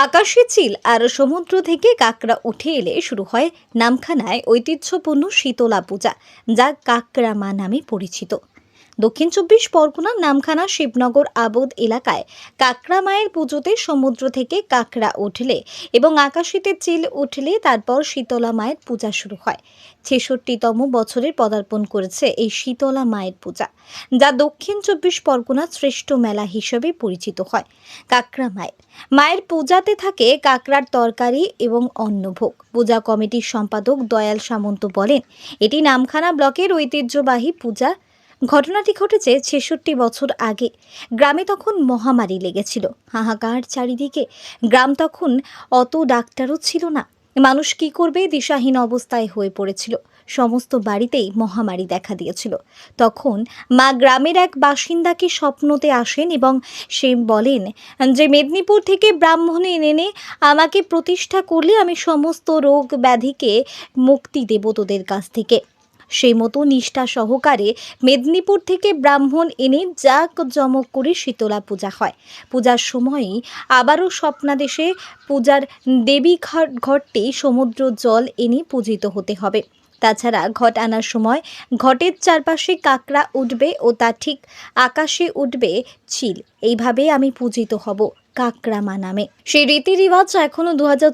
আকাশে চিল আর সমুদ্র থেকে কাকড়া উঠে এলে শুরু হয় নামখানায় ঐতিহ্যপূর্ণ শীতলা পূজা, যা কাকড়া মা নামে পরিচিত। দক্ষিণ চব্বিশ পরগনার নামখানা শিবনগর আবোদ এলাকায় কাকড়া মায়ের পুজোতে সমুদ্র থেকে কাকড়া উঠলে এবং আকাশিতে চিল উঠলে তারপর শীতলা মায়ের পূজা শুরু হয়। ছেষট্টিতম বছরের পদার্পণ করেছে এই শীতলা মায়ের পূজা, যা দক্ষিণ চব্বিশ পরগনার শ্রেষ্ঠ মেলা হিসেবে পরিচিত হয়। কাকড়া মায়ের মায়ের পূজাতে থাকে কাকড়ার তরকারি এবং অন্নভোগ। পূজা কমিটির সম্পাদক দয়াল সামন্ত বলেন, এটি নামখানা ব্লকের ঐতিহ্যবাহী পূজা ঘটনাটি ঘটেছে ছেষট্টি বছর আগে। গ্রামে তখন মহামারী লেগেছিল। হাহাকার চারিদিকে, গ্রাম তখন অত ডাক্তারও ছিল না। মানুষ কি করবে, দিশাহীন অবস্থায় হয়ে পড়েছিল। সমস্ত বাড়িতেই মহামারী দেখা দিয়েছিল। তখন মা গ্রামের এক বাসিন্দাকে স্বপ্নতে আসেন এবং সে বলেন, যে মেদিনীপুর থেকে ব্রাহ্মণ এনে আমাকে প্রতিষ্ঠা করলে আমি সমস্ত রোগ ব্যাধিকে মুক্তি দেব তোদের কাছ থেকে। সেই মতো নিষ্ঠা সহকারে মেদিনীপুর থেকে ব্রাহ্মণ এনে জাক জমক করে শীতলা পূজা হয়। পূজার সময়ই আবারও স্বপ্নাদেশে পূজার দেবী ঘট ঘটটি সমুদ্র জল এনে পূজিত হতে হবে। তাছাড়া ঘট আনার সময় ঘটের চারপাশে কাকড়া উঠবে ও তা ঠিক আকাশে উঠবে চিল এইভাবে আমি পূজিত হব। কাকড়া মা নামে সেই রীতি রিবাজ এখনও দু হাজার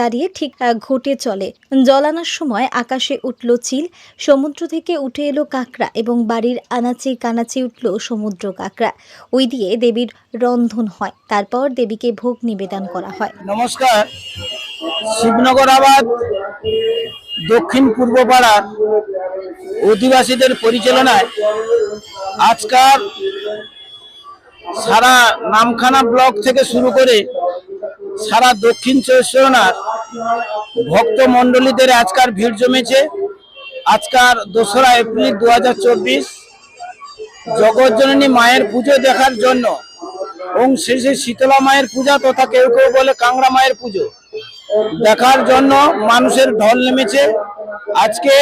দাঁড়িয়ে ঠিক ঘটে চলে। জল আনার সময় আকাশে উঠল চিল, সমুদ্র থেকে উঠে এলো কাকড়া এবং বাড়ির আনাচে কানাচে উঠল সমুদ্র কাকড়া। ওই দিয়ে দেবীর রন্ধন হয়, তারপর দেবীকে ভোগ নিবেদন করা হয়। নমস্কার। শিবনগর আবাদ, দক্ষিণ পূর্ব পাড়ার অধিবাসীদের পরিচালনায় আজকাল সারা নামখানা ব্লক থেকে শুরু করে সারা দক্ষিণ চব্বিশ ভক্ত মণ্ডলীদের আজকার ভিড় জমেছে। আজকার দোসরা এপ্রিল দু হাজার চব্বিশ, জগজ্জননী মায়ের পুজো দেখার জন্য এবং শেষে শীতলা মায়ের পূজা তথা কেউ কেউ বলে কাংড়া মায়ের পুজো দেখার জন্য মানুষের ঢল নেমেছে। আজকে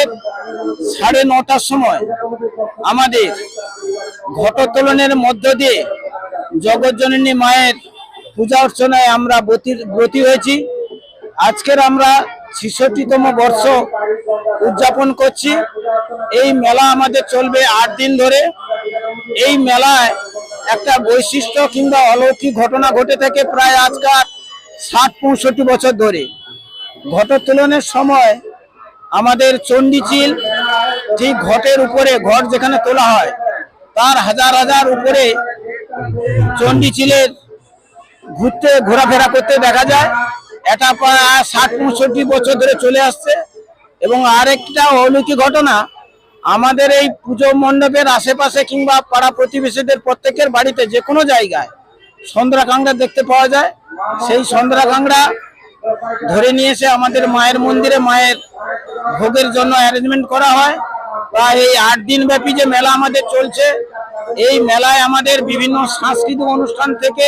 সাড়ে নটার সময় আমাদের ঘটোত্তোলনের মধ্য দিয়ে জগজ্জননী মায়ের পূজা অর্চনায় আমরা ব্রতী হয়েছি। আজকের আমরা ছেষট্টিতম বর্ষ উদযাপন করছি। এই মেলা আমাদের চলবে আট দিন ধরে। এই মেলায় একটা বৈশিষ্ট্য কিংবা অলৌকিক ঘটনা ঘটে থাকে প্রায় আজকাল ষাট, পঁয়ষট্টি বছর ধরে। ঘটোত্তোলনের সময় আমাদের চণ্ডীচিল ঠিক ঘটের উপরে ঘট যেখানে তোলা হয়, তার হাজার হাজার উপরে চণ্ডীচিলের ঘুরতে, ঘোরাফেরা করতে দেখা যায়। এটা প্রায় ষাট, পঁয়ষট্টি বছর ধরে চলে আসছে। এবং আরেকটা অলৌকিক ঘটনা, আমাদের এই পুজো মণ্ডপের আশেপাশে কিংবা পাড়া প্রতিবেশীদের প্রত্যেকের বাড়িতে যে কোনো জায়গায় সন্দ্রা কাংড়া দেখতে পাওয়া যায়। সেই সন্দ্রা কাংড়া ধরে নিয়ে এসে আমাদের মায়ের মন্দিরে মায়ের ভোগের জন্য অ্যারেঞ্জমেন্ট করা হয়। প্রায় এই আট দিন ব্যাপী যে মেলা আমাদের চলছে এই মেলায় আমাদের বিভিন্ন সাংস্কৃতিক অনুষ্ঠান থেকে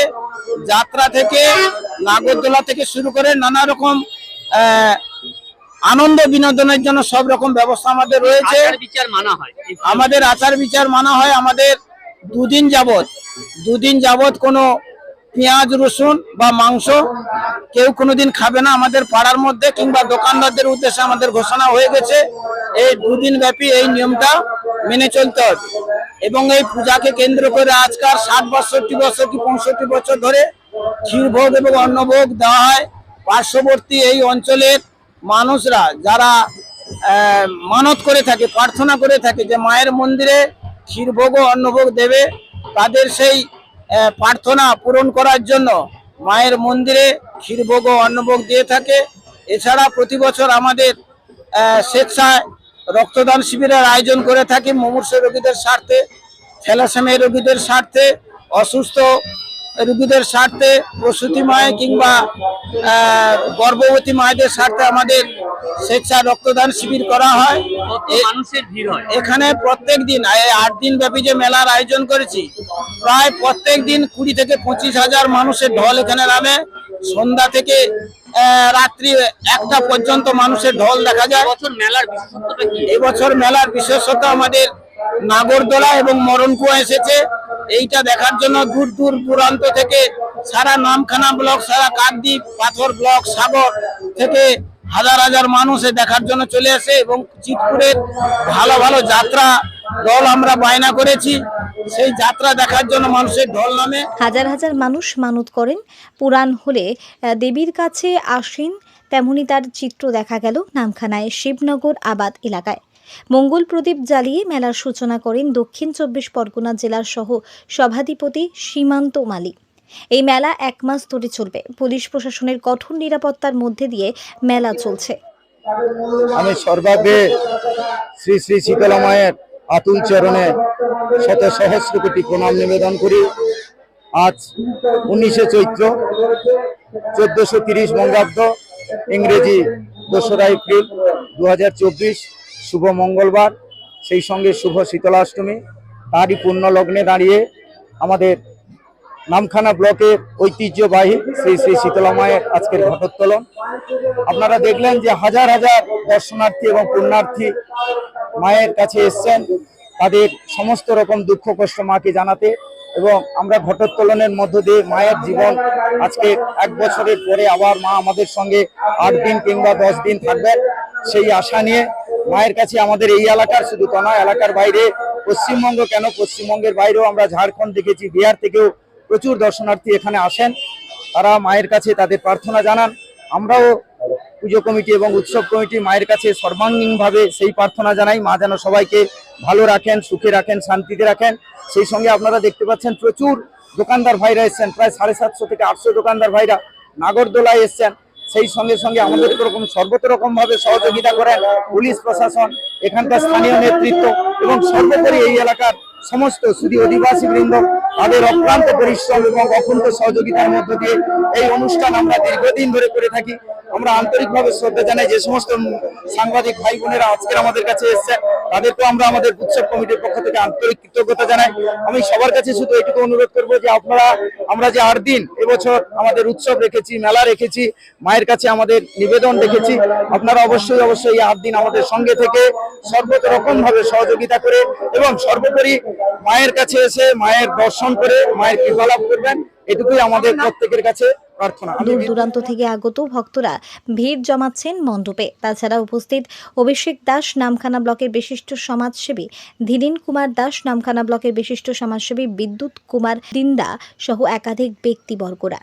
যাত্রা থেকে নাগরদোলা থেকে শুরু করে নানা রকম আনন্দ বিনোদনের জন্য সব রকম ব্যবস্থা আমাদের রয়েছে। আমাদের আচার বিচার মানা হয় আমাদের দুদিন যাবত দুদিন যাবত কোনো পেঁয়াজ রসুন বা মাংস কেউ কোনোদিন খাবে না আমাদের পাড়ার মধ্যে কিংবা দোকানদারদের উদ্দেশ্যে আমাদের ঘোষণা হয়ে গেছে। এই দুদিন ব্যাপী এই নিয়মটা মেনে চলতে হবে। এবং এই পূজাকে কেন্দ্র করে আজকাল ষাট বাষট্টি বছর কি পঁয়ষট্টি বছর ধরে ক্ষীরভোগ এবং অন্নভোগ দেওয়া হয়। পার্শ্ববর্তী এই অঞ্চলের মানুষরা যারা মানত করে থাকে, প্রার্থনা করে থাকে যে মায়ের মন্দিরে ক্ষীরভোগ ও অন্নভোগ দেবে, তাদের সেই প্রার্থনা পূরণ করার জন্য মায়ের মন্দিরে ক্ষীরভোগ ও অন্নভোগ দিয়ে থাকে। এছাড়া প্রতি বছর আমাদের স্বেচ্ছায় রক্তদান শিবিরের আয়োজন করে থাকি। মুমূর্ষ রোগীদের স্বার্থে থ্যালাসেমিয়া রোগীদের স্বার্থে অসুস্থ রোগীদের স্বার্থে প্রসূতি মায় কিংবা গর্ভবতী মায়েদের স্বার্থে আমাদের স্বেচ্ছা রক্তদান শিবির করা হয়। মানুষের ভিড় হয়? এখানে প্রত্যেক দিন এই আট দিন ব্যাপী যে মেলার আয়োজন করেছি প্রায় প্রত্যেক দিন কুড়ি থেকে পঁচিশ হাজার মানুষের ঢল এখানে নামে। সন্ধ্যা থেকে রাত্রি একটা পর্যন্ত মানুষের ঢল দেখা যায়। এবছর মেলার বিশেষত আমাদের নাগরদোলা এবং মরণকুয়া এসেছে। এইটা দেখার জন্য দূর দূর দূরান্ত থেকে সারা নামখানা ব্লক, সারা কাকদ্বীপ, পাথর ব্লক, সাগর থেকে হাজার হাজার মানুষ দেখার জন্য চলে আসে এবং চিতপুরের ভালো ভালো যাত্রা দল আমরা বায়না করেছি। সেই যাত্রা দেখার জন্য মানুষের ঢল নামে। হাজার হাজার মানুষ মানত করেন। পুরাণ হলে দেবীর কাছে আসেন, তেমনি তার চিত্র দেখা গেল নামখানায় শিবনগর আবাদ এলাকায়। মঙ্গল প্রদীপ জ্বালিয়ে মেলার সূচনা করেন দক্ষিণ চব্বিশ পরগনা জেলার সহ সভাধিপতি সীমান্ত মালিক। এই মেলা এক মাস ধরে চলবে। পুলিশ প্রশাসনের কঠোর নিরাপত্তার মধ্যে দিয়ে মেলা চলছে। আমি সর্বাগ্রে শ্রী শ্রী শীতলা মায়ের আতুল চরণে শত সহস্র কোটি প্রণাম নিবেদন করি। আজ উনিশে চৈত্র চোদ্দশো তিরিশ বঙ্গাব্দ ইংরেজি দোসরা এপ্রিল দু হাজার চব্বিশ। শুভ মঙ্গলবার, সেই সঙ্গে শুভ শীতলাষ্টমী। তারই পূর্ণ লগ্নে দাঁড়িয়ে আমাদের নামখানা ব্লকের ঐতিহ্যবাহী শ্রী শ্রী শীতলা মায়ের আজকের ঘটোত্তোলন। আপনারা দেখলেন যে হাজার হাজার দর্শনার্থী এবং পুণ্যার্থী মায়ের কাছে এসছেন। তাদের সমস্ত রকম দুঃখ কষ্ট মাকে জানাতে এবং আমরা ঘটোত্তোলনের মধ্য দিয়ে মায়ের জীবন আজকে এক বছরের পরে আবার মা আমাদের সঙ্গে আট দিন কিংবা দশ দিন থাকবেন সেই আশা নিয়ে মায়ের কাছে আমাদের এই এলাকার শুধু তা নয়, এলাকার বাইরে, পশ্চিমবঙ্গ কেন? পশ্চিমবঙ্গের বাইরেও আমরা ঝাড়খণ্ড দেখেছি, বিহার থেকেও প্রচুর দর্শনার্থী এখানে আসেন, তারা মায়ের কাছে তাদের প্রার্থনা জানান। আমরাও পুজো কমিটি এবং উৎসব কমিটি মায়ের কাছে সর্বাঙ্গীনভাবে সেই প্রার্থনা জানাই, মা যেন সবাইকে ভালো রাখেন, সুখে রাখেন, শান্তিতে রাখেন। সেই সঙ্গে আপনারা দেখতে পাচ্ছেন প্রচুর দোকানদার ভাইরা এসছেন। প্রায় সাড়ে সাতশো থেকে আটশো দোকানদার ভাইরা নাগরদোলায় এসছেন। সেই সঙ্গে সঙ্গে আমাদের এরকম সর্বত রকম ভাবে সহযোগিতা করেন পুলিশ, প্রশাসন, এখানকার স্থানীয় নেতৃত্ব এবং সর্বোপরি এই এলাকার সমস্ত শুধু অধিবাসী বৃন্দ তাদের অক্লান্ত পরিশ্রম এবং অকুণ্ঠ সহযোগিতার মধ্য দিয়ে এই অনুষ্ঠান আমরা দীর্ঘদিন ধরে করে থাকি। আমরা আন্তরিকভাবে শ্রদ্ধা জানাই যে সমস্ত সাংবাদিক ভাই বোনেরা আজকের আমাদের কাছে এসেছেন তাদেরকেও আমরা আমাদের উৎসব কমিটির পক্ষ থেকে আন্তরিক কৃতজ্ঞতা জানাই। আমি সবার কাছে শুধু এটুকু অনুরোধ করব যে আপনারা, আমরা যে আট দিন এবছর আমাদের উৎসব রেখেছি, মেলা রেখেছি, মায়ের কাছে আমাদের নিবেদন রেখেছি, আপনারা অবশ্যই অবশ্যই এই আট দিন আমাদের সঙ্গে থেকে সর্বত রকম ভাবে সহযোগিতা করে এবং সর্বোপরি মায়ের কাছে এসে মায়ের দর্শন করে, মায়ের কৃপা লাভ করবেন। এটুকুই আমাদের প্রত্যেকের কাছে প্রার্থনা। দূর দূরান্ত থেকে আগত ভক্তরা ভিড় জমাচ্ছেন মণ্ডপে। তাছাড়া উপস্থিত অভিষেক দাস নামখানা ব্লকের বিশিষ্ট সমাজসেবী ধীরিন কুমার দাস নামখানা ব্লকের বিশিষ্ট সমাজসেবী বিদ্যুৎ কুমার দিন্দা সহ একাধিক ব্যক্তিবর্গরা।